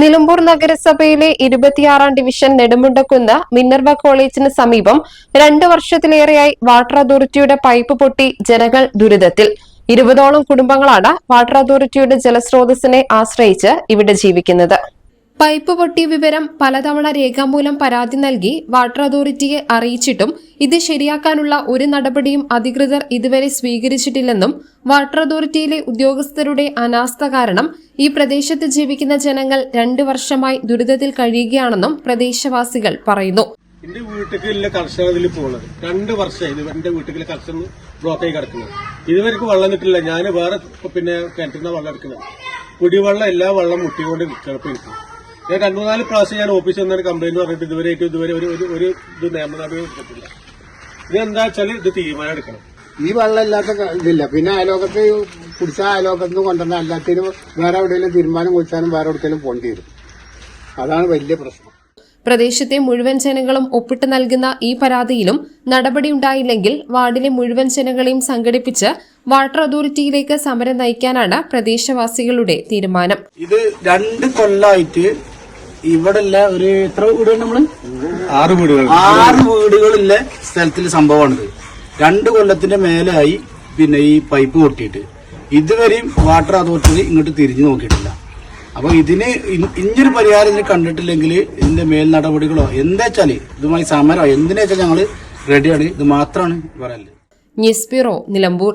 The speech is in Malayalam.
Nilambur നഗരസഭയിലെ ഇരുപത്തിയാറാം ഡിവിഷൻ നെടുമുണ്ടക്കുന്ന് മിന്നർവ കോളേജിന് സമീപം രണ്ടു വർഷത്തിലേറെയായി വാട്ടർ അതോറിറ്റിയുടെ പൈപ്പ് പൊട്ടി ജനങ്ങൾ ദുരിതത്തിൽ. ഇരുപതോളം കുടുംബങ്ങളാണ് വാട്ടർ അതോറിറ്റിയുടെ ജലസ്രോതസ്സിനെ ആശ്രയിച്ച് ഇവിടെ ജീവിക്കുന്നത്. പൈപ്പ് പൊട്ടിയ വിവരം പലതവണ രേഖാമൂലം പരാതി നൽകി വാട്ടർ അതോറിറ്റിയെ അറിയിച്ചിട്ടും ഇത് ശരിയാക്കാനുള്ള ഒരു നടപടിയും അധികൃതർ ഇതുവരെ സ്വീകരിച്ചിട്ടില്ലെന്നും വാട്ടർ അതോറിറ്റിയിലെ ഉദ്യോഗസ്ഥരുടെ അനാസ്ഥ കാരണം ഈ പ്രദേശത്ത് ജീവിക്കുന്ന ജനങ്ങൾ രണ്ടു വർഷമായി ദുരിതത്തിൽ കഴിയുകയാണെന്നും പ്രദേശവാസികൾ പറയുന്നു. എന്റെ വീട്ടിലേക്കുള്ള കർഷകർ ഇതിൽ പോകുന്നത് രണ്ട് വർഷമായി എന്റെ വീട്ടിലെ കർഷകർ ബ്ലോക്കായി കിടക്കുന്നത്. ഇതുവരെക്ക് വെള്ളം കിട്ടില്ല. ഞാൻ വേറെ പിന്നെ കിണറ്റിൽ വെള്ളം എടുക്കുന്നത്. കുടിവെള്ളം എല്ലാ വെള്ളം മുട്ടിക്കൊണ്ട് കിടപ്പ് ഞാൻ രണ്ടു മൂന്നാൽ പ്രാവശ്യം ഞാൻ ഓഫീസിൽ വന്നൊരു കംപ്ലൈന്റ് പറഞ്ഞിട്ട് ഇതുവരെയായിട്ട് ഇതുവരെ ഒരു ഒരു ഒരു ഇത് നിയമനടപടി എടുത്തിട്ടില്ല. ഇത് ഇതെന്താ വെച്ചാൽ ഇത് തീരുമാനം എടുക്കണം. ഈ വെള്ളം ഇല്ലാത്ത ഇതില്ല. പിന്നെ അയലോകത്ത് കുടിച്ച അയലോകത്ത് നിന്ന് കൊണ്ടുവന്ന എല്ലാത്തിനും വേറെ എവിടെയെങ്കിലും തീരുമാനം കുടിച്ചാലും വേറെ എവിടെയെങ്കിലും പോകേണ്ടി വരും. അതാണ് വലിയ പ്രശ്നം. പ്രദേശത്തെ മുഴുവൻ ജനങ്ങളും ഒപ്പിട്ട് നൽകുന്ന ഈ പരാതിയിലും നടപടിയുണ്ടായില്ലെങ്കിൽ വാർഡിലെ മുഴുവൻ ജനങ്ങളെയും സംഘടിപ്പിച്ച് വാട്ടർ അതോറിറ്റിയിലേക്ക് സമരം നയിക്കാനാണ് പ്രദേശവാസികളുടെ തീരുമാനം. ഇത് രണ്ട് കൊല്ലായിട്ട് ഇവിടെല്ല ഒരു എത്ര വീടുകൾ നമ്മൾ? ആറ് വീടുകൾ. ആറ് വീടുകളിലെ സ്ഥലത്തിൽ സംഭവമാണിത്. രണ്ട് കൊല്ലത്തിന്റെ മേലായി പിന്നെ ഈ പൈപ്പ് പൊട്ടിയിട്ട്. ഇതുവരെയും വാട്ടർ അതോറിറ്റി ഇങ്ങോട്ട് തിരിഞ്ഞു നോക്കിയിട്ടില്ല. അപ്പൊ ഇതിന് ഇഞ്ഞൊരു ഇനിയൊരു പരിഹാരം ഇതിന് കണ്ടിട്ടില്ലെങ്കിൽ ഇതിന്റെ മേൽ നടപടികളോ എന്താ വെച്ചാൽ ഇതുമായി സമരമോ എന്തിനാ വെച്ചാൽ ഞങ്ങൾ റെഡിയാണ് ഇത് മാത്രമാണ് പറയാനുള്ളത്. News bureau Nilambur.